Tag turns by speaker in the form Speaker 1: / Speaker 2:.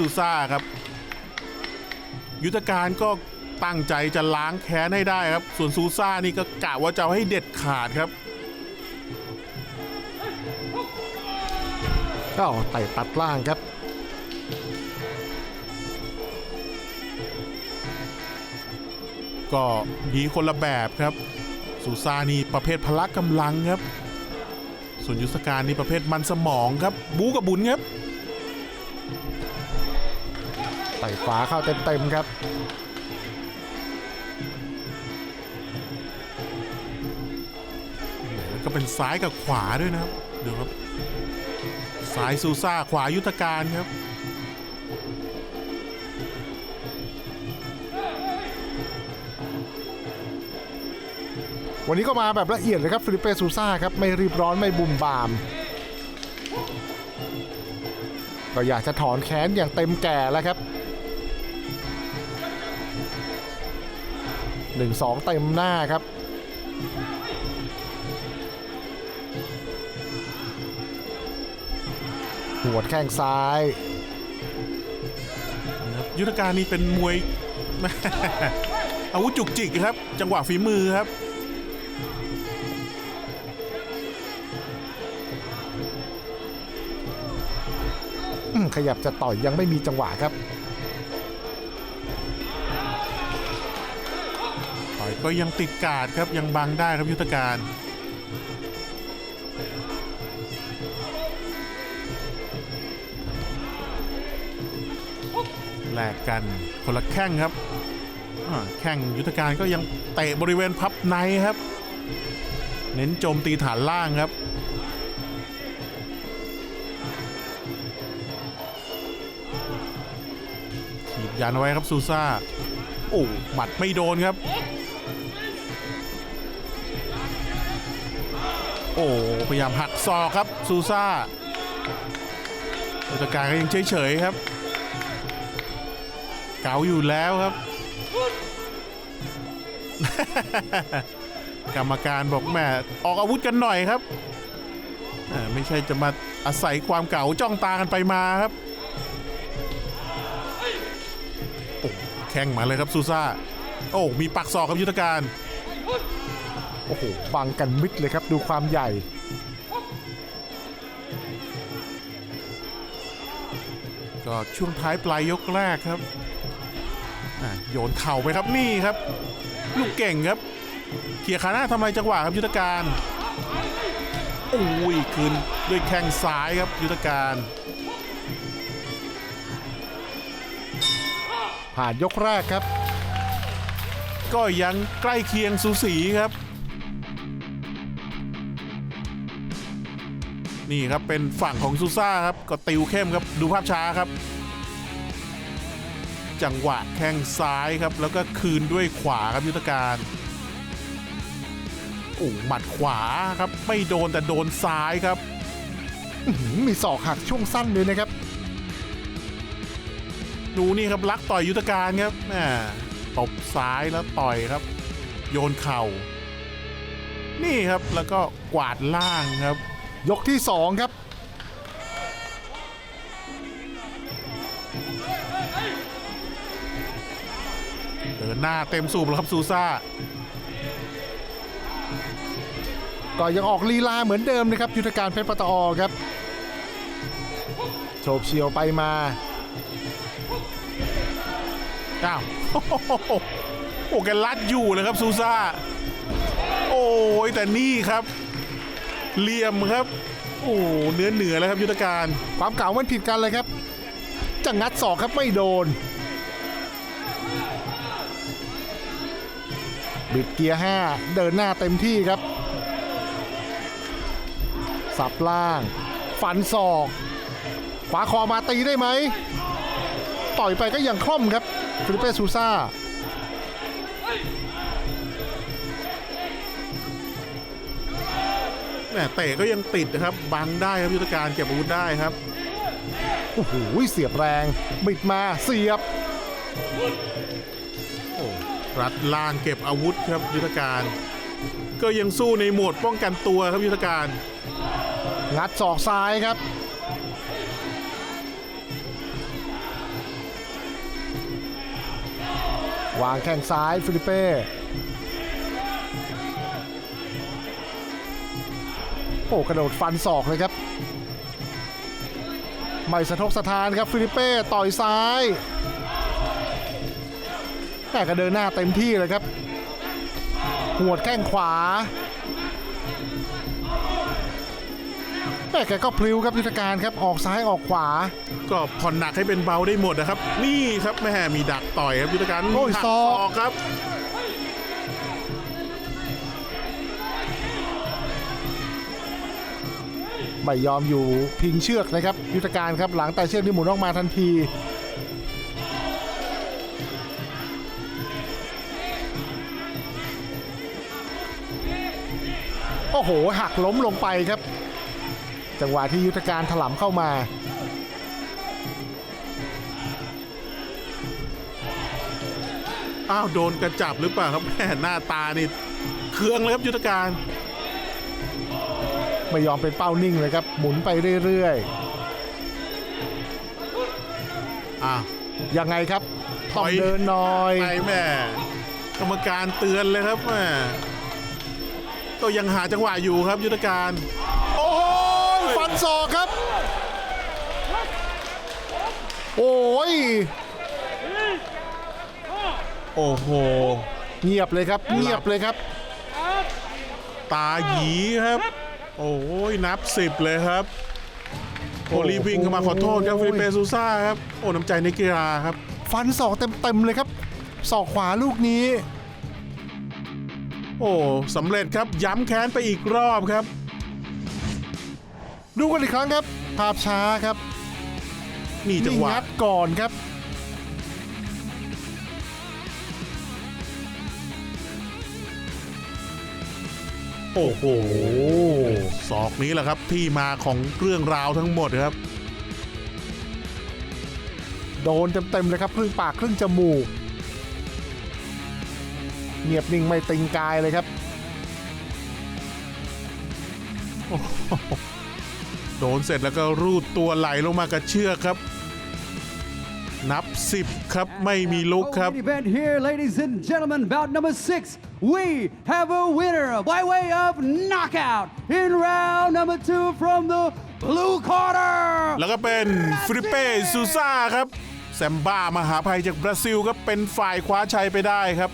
Speaker 1: ซูซ่าครับ ยุทธการก็ตั้งใจจะล้างแค้นให้ได้ครับ ส่วนซูซ่านี่ก็กะว่าจะเอาให้เด็ดขาดครับ
Speaker 2: ก็ไต่ตัดล่างครับ
Speaker 1: ก็ดีคนละแบบครับ ซูซ่านี่ประเภทพละกำลังครับ ส่วนยุทธการนี่ประเภทมันสมองครับ บู๊กับบุญครับ
Speaker 2: ไต่ขวาเข้าเต็มๆครับ
Speaker 1: แล้วก็เป็นซ้ายกับขวาด้วยนะครับเดี๋ยวครับซ้ายซูซ่าขวายุทธการครับ
Speaker 2: วันนี้ก็มาแบบละเอียดเลยครับฟิลิปเปซูซ่าครับ ไม่รีบร้อนไม่บุ่มบาม ก็อยากจะถอนแค้นอย่างเต็มแก่แล้วครับ หนึ่งสองเต็มหน้าครับ หัวดแข้งซ้าย
Speaker 1: นะครับยุทธการนี่เป็นมวย อาวุธจุกจิกครับ จังหวะฝีมือครับ
Speaker 2: อืมขยับจะต่อยยังไม่มีจังหวะครับ
Speaker 1: ก็ยังติดกาดครับยังบังได้ครับยุทธการแลกกันคนละแข้งครับแข้งยุทธการก็ยังเตะบริเวณพับในครับ เน้นโจมตีฐานล่างครับถีบยันไว้ครับซูซ่าโอ้หมัดไม่โดนครับ โอ้พยายามหักศอกครับซูซ่าอุตการก็ยังเฉยๆครับ เกาอยู่แล้วครับ กรรมการบอกแม่ออกอาวุธกันหน่อยครับไม่ใช่จะมาอาศัยความเก่าจ้องตากันไปมาครับแข้งมาเลยครับซูซ่า โอ้ มีปักศอกครับยุทธการ
Speaker 2: โอ้โหบังกันมิดเลยครับดูความใหญ่
Speaker 1: ก็ช่วงท้ายปลายยกแรกครับโยนเข่าไปครับนี่ครับ ลูกเก่งครับเขี่ยขาหน้าทำลายจังหวะครับยุทธการโอ้ยคืนด้วยแข้งซ้ายครับยุทธการ
Speaker 2: ผ่านยกแรกครับ
Speaker 1: ก็ยังใกล้เคียงสูสีครับ นี่ครับเป็นฝั่งของซูซ่าครับก็ติวเข้มครับดูภาพช้าครับ จังหวะแข้งซ้ายครับ แล้วก็คืนด้วยขวาครับยุทธการโอ้หมัดขวาครับ ไม่โดนแต่โดนซ้ายครับ
Speaker 2: อื้อหือมีศอกหักช่วงสั้นเลยนะครับ
Speaker 1: ดูนี่ครับลักต่อยยุทธการครับแหม่ตบซ้ายแล้วต่อยครับ โยนเข่า นี่ครับแล้วก็กวาดล่างครับ
Speaker 2: ยกที่ 2 ครับ
Speaker 1: เดินหน้าเต็มสูบแล้วครับซูซ่า
Speaker 2: ก็ยังออกลีลาเหมือนเดิมนะครับ ยุทธการเพชรปตอครับโฉบเฉียวไปมา
Speaker 1: อ้าวโอ้โหโอแกลัดอยู่เลยครับซูซ่า โอ้ยแต่นี่ครับ เหลี่ยมครับ โอ้เนื้อเหนือแล้วครับยุทธการ
Speaker 2: ความเก่ามันผิดกันเลยครับจะงัดศอกครับไม่โดน บิดเกียร์ 5 เดินหน้าเต็มที่ครับ สับล่างฟันศอก ขวาคอมาตีได้ไหม ต่อยไปก็ยังคล่อมครับฟิลิเปซูซ่า
Speaker 1: แหมเตะก็ยังติดนะครับ บังได้ครับยุทธการเก็บอาวุธได้ครับ
Speaker 2: โอ้โหเสียบแรง บิดมาเสียบ
Speaker 1: รัดล่างเก็บอาวุธครับยุทธการ ก็ยังสู้ในโหมดป้องกันตัวครับยุทธการ
Speaker 2: งัดศอกซ้ายครับวางแข้งซ้ายฟิลิเป้ โอ้กระโดดฟันศอกเลยครับไม่สะทกสะทานครับฟิลิเป้ต่อยซ้ายแต่ก็เดินหน้าเต็มที่เลยครับ หัวดแข้งขวาแต่แกก็พลิ้วครับยุทธการครับออกซ้ายออกขวา
Speaker 1: ก็ผ่อนหนักให้เป็นเบาได้หมดนะครับ นี่ครับแม่มีดักต่อยครับยุทธการ
Speaker 2: โอ้ย
Speaker 1: หัก
Speaker 2: ศอก
Speaker 1: ครับ
Speaker 2: ไม่ยอมอยู่พิงเชือกนะครับ ยุทธการครับหลังแต่เชือกที่หมุนออกมาทันที โอ้โห หักล้มลงไปครับ จังหวะที่ยุทธการถลำเข้ามา
Speaker 1: อ้าวโดนกระจับหรือเปล่าครับแม่หน้าตานี่เครื่องเลยครับยุทธการ
Speaker 2: ไม่ยอมเป็นเป้านิ่งเลยครับ หมุนไปเรื่อย
Speaker 1: อ้าว
Speaker 2: ๆยังไงครับ
Speaker 1: ถ
Speaker 2: ต้อง
Speaker 1: อย
Speaker 2: เดินหน่อย
Speaker 1: ไปแม่กรรมการเตือนเลยครับแม่ก็ยังหาจังหวะอยู่ครับยุทธการ
Speaker 2: โอ้โหฟันศอกครับ โอ้ย
Speaker 1: โอ้โห
Speaker 2: เงียบเลยครับ เงียบเลยครับ
Speaker 1: ตาหยีครับ โอ้ยนับสิบเลยครับโอลีวิ่งเข้ามาขอโทษครับฟิลิปเปซูซ่าครับโอ้น้ำใจในกีฬาครับ
Speaker 2: ฟันศอกเต็มๆเลยครับศอกขวาลูกนี้
Speaker 1: โอ้สำเร็จครับย้ำแค้นไปอีกรอบครับ
Speaker 2: ดูกันอีกครั้งครับ ภาพช้าครับ
Speaker 1: นี่จัง
Speaker 2: นี่
Speaker 1: หวะ
Speaker 2: งัดก่อนครับ
Speaker 1: โอ้โหศอกนี้แหละครับที่มาของเรื่องราวทั้งหมดครับ
Speaker 2: โดนเต็มๆเลยครับครึ่งปากครึ่งจมูก เงียบนิ่งไม่ติงกายเลยครับ
Speaker 1: โดนเสร็จแล้วก็รูดตัวไหลลงมากับเชือกครับ นับ 10 ครับไม่มีลุกครับ
Speaker 3: Main event here, ladies and gentlemen, bout number six. We have a winner by way of knockout in round number two from the blue corner.
Speaker 1: แล้วก็เป็นฟิลิปเป้ซูซ่าครับแซมบ้ามหาภัยจากบราซิลครับเป็นฝ่ายคว้าชัยไปได้ครับ